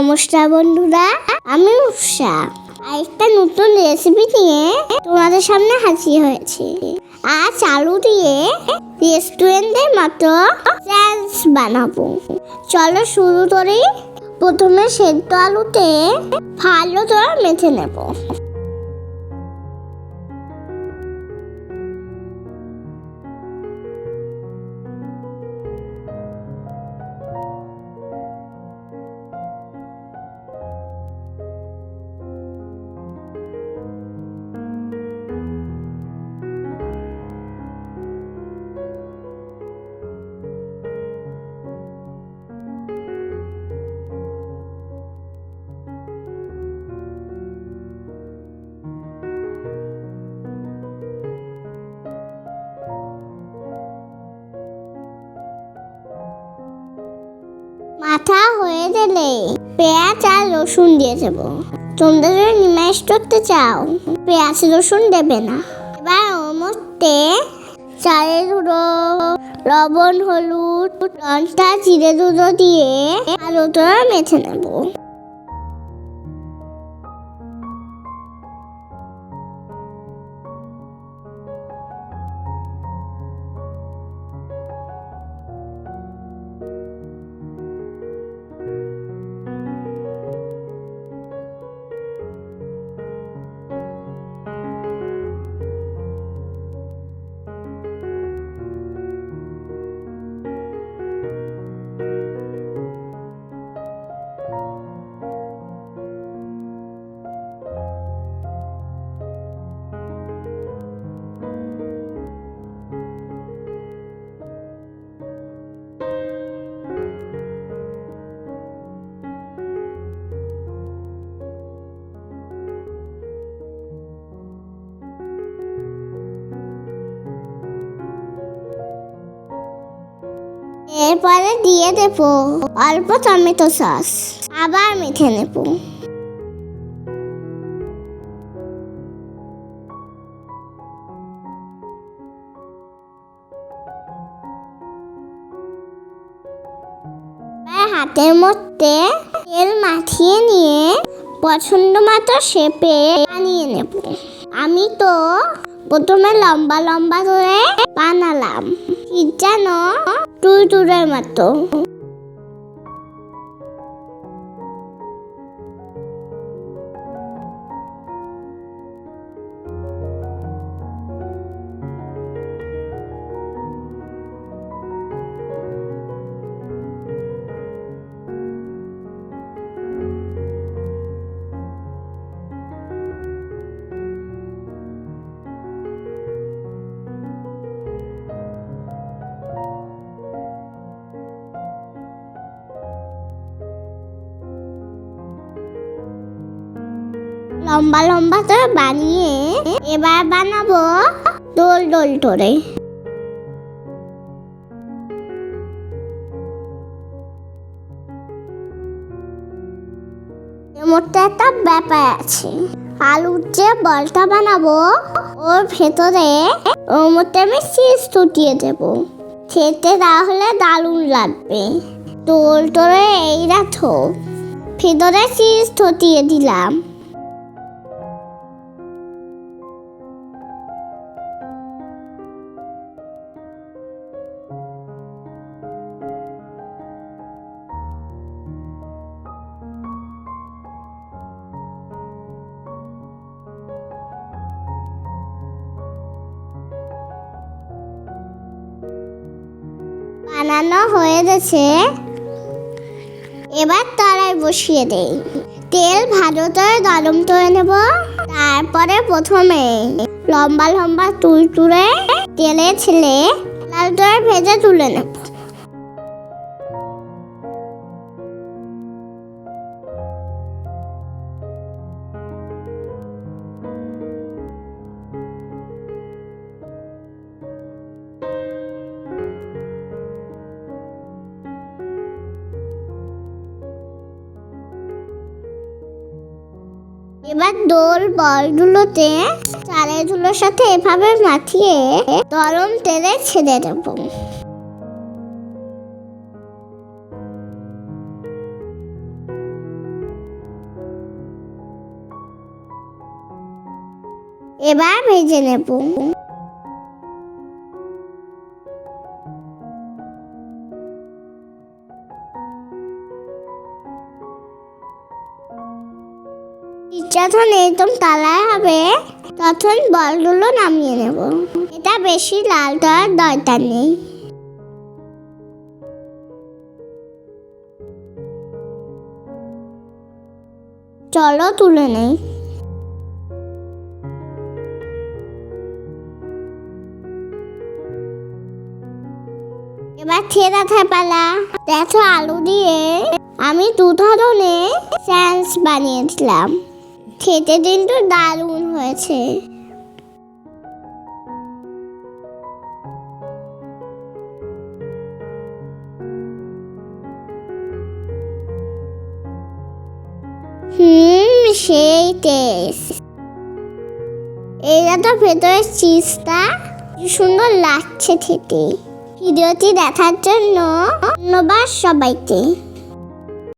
নমস্কার বন্ধুরা, আমি উষা। আরেকটা নতুন রেসিপি নিয়ে তোমাদের সামনে হাজির হয়েছি। আজ আলু দিয়ে রেস্টুরেন্টের মতো চ্যান্স বানাবো। চলো শুরু করি। প্রথমে সেদ্ধ আলুতে ভালো করে মেখে নেব। মাথা হয়ে গেলে পেঁয়াজ আর রসুন দিয়ে দেব। তোমরা যদি নিমাইশ করতে চাও, পেঁয়াজ রসুন দেবে না। এবার মধ্যে চালের গুঁড়ো, লবণ, হলুদ, লঙ্কা, জিরে গুঁড়ো দিয়ে আলু তোরা মেখে নেব। এরপরে দিয়ে দেব অল্প টমেটো সস। আবার মেখে নেব। হাতের মধ্যে তেল মাখিয়ে নিয়ে পছন্দ মতো শেপে বানিয়ে নেব। আমি তো প্রথমে লম্বা লম্বা করে বানালাম। ঠিক যেন টুই টুরের মতো। লম্বা লম্বা করে বানিয়ে এবার বানাবো দোল দোল করে। মধ্যে একটা ব্যাপার আছে। আলুর যে বলটা বানাবো, ওর ভেতরে ওর মধ্যে আমি চিজ টুটিয়ে দেবো। খেতে তাহলে দারুণ লাগবে। দোল টোলে এই রাখো ভেতরে চিজ টটিয়ে দিলাম। বানানো হয়ে গেছে এবার তারাই বসিয়ে দেই। তেল ভালো করে গরম করে নেব। তারপরে প্রথমে লম্বা লম্বা তুল তুলে তেলে ছেলে লাল ভেজে তুলে নেব। এবার দোল বলগুলোতে চালের ধুলোর সাথে এভাবে মাখিয়ে গরম তেলে ছেড়ে দেব। এবার ভেজে নেব। যখন একদম কালার হবে, তখন বলগুলো নামিয়ে নেব। এটা বেশি লাল করার দরকার নেই। চলো তুলে নেই। এবার খেয়ে দেখা পালা দেখো আলু দিয়ে আমি দু ধরনের স্যান্স বানিয়েছিলাম খেতে কিন্তু দারুণ হয়েছে। হুম, সেই টেস্ট এটা তো ভেতরে চিজটা সুন্দর লাগছে খেতে। ভিডিওটি দেখার জন্য ধন্যবাদ সবাইকে।